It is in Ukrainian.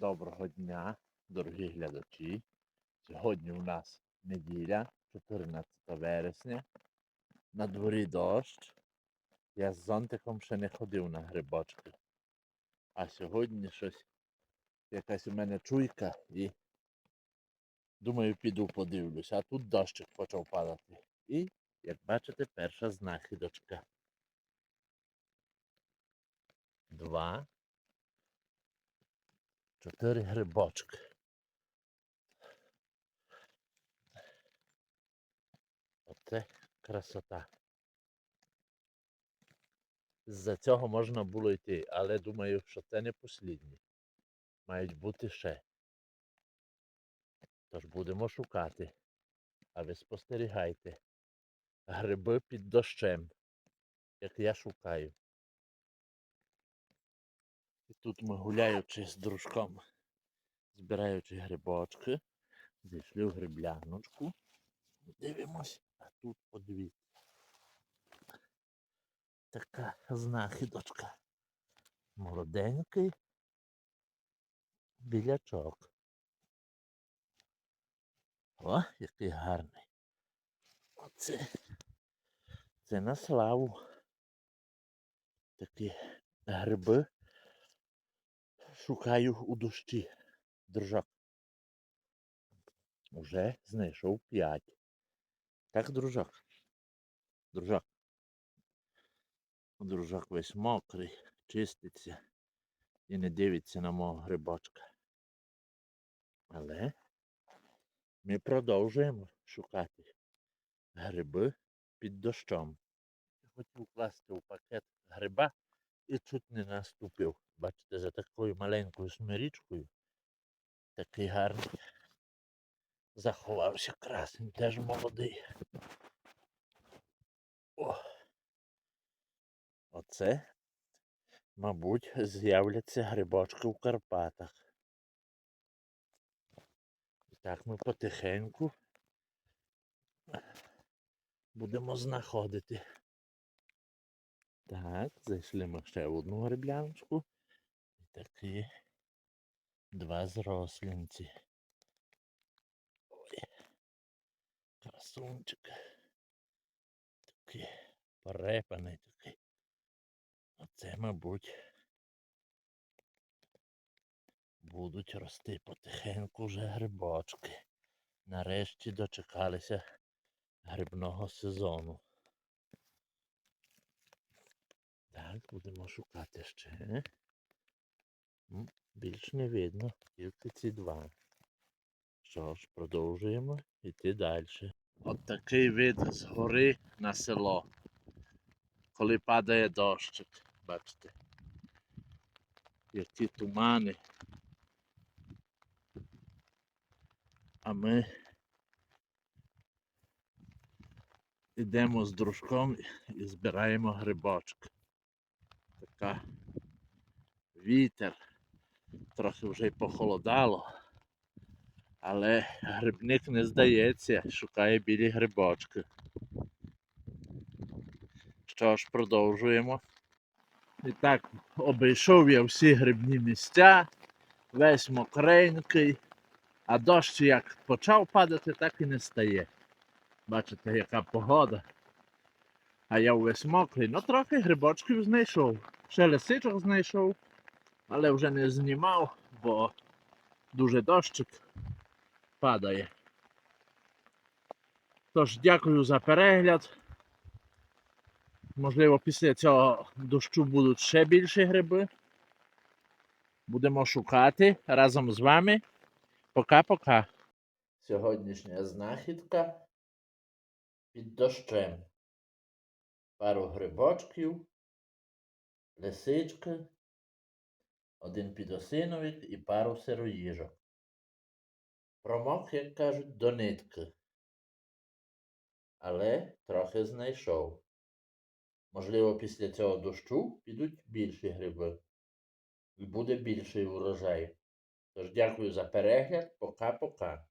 Доброго дня, дорогі глядачі. Сьогодні у нас неділя, 14 вересня. На дворі дощ. Я з зонтиком ще не ходив на грибочки. А сьогодні щось якась у мене чуйка і думаю, піду подивлюсь. А тут дощик почав падати. І, як бачите, перша знахідочка. Два. Чотири грибочки. Оце красота. З-за цього можна було йти, але думаю, що це не послідні. Мають бути ще. Тож будемо шукати. А ви спостерігайте. Гриби під дощем, як я шукаю. Тут ми гуляючи з дружком, збираючи грибочки, зайшли в грибляночку. Дивимось, а тут подивіться. Така знахідочка. Молоденький білячок. О, який гарний. Оце. Це на славу. Такі гриби шукаю у дощі. Дружок. Уже знайшов п'ять. Так, дружок. Дружок. Дружок весь мокрий, чиститься і не дивиться на мого грибочка. Але ми продовжуємо шукати гриби під дощом. Я хотів класти у пакет гриба і чуть не наступив. Бачите, за такою маленькою смирічкою. Такий гарний. Заховався красень, теж молодий. О. Оце, мабуть, з'являться грибочки в Карпатах. І так ми потихеньку будемо знаходити. Так, зайшли ми ще в одну грибляночку. І такі два зрослінці. Ой, красунчик. Такий порепаний такий. Оце, мабуть, будуть рости потихеньку вже грибочки. Нарешті дочекалися грибного сезону. Так, будемо шукати ще. Більш не видно, тільки ці два. Що ж, продовжуємо йти далі. От такий вид з гори на село. Коли падає дощик, бачите. Які тумани. А ми йдемо з дружком і збираємо грибочки. Така вітер. Трохи вже й похолодало. Але грибник не здається, шукає білі грибочки. Що ж, продовжуємо. І так, обійшов я всі грибні місця, весь мокренький, а дощ як почав падати, так і не стає. Бачите, яка погода. А я увесь мокрий, ну трохи грибочків знайшов. Ще лисичок знайшов, але вже не знімав, бо дуже дощик падає. Тож, дякую за перегляд. Можливо, після цього дощу будуть ще більші гриби. Будемо шукати разом з вами. Пока-пока. Сьогоднішня знахідка під дощем. Пару грибочків, лисички, один підосиновик і пару сироїжок. Промок, як кажуть, до нитки. Але трохи знайшов. Можливо, після цього дощу підуть більші гриби. І буде більший урожай. Тож дякую за перегляд. Пока-пока.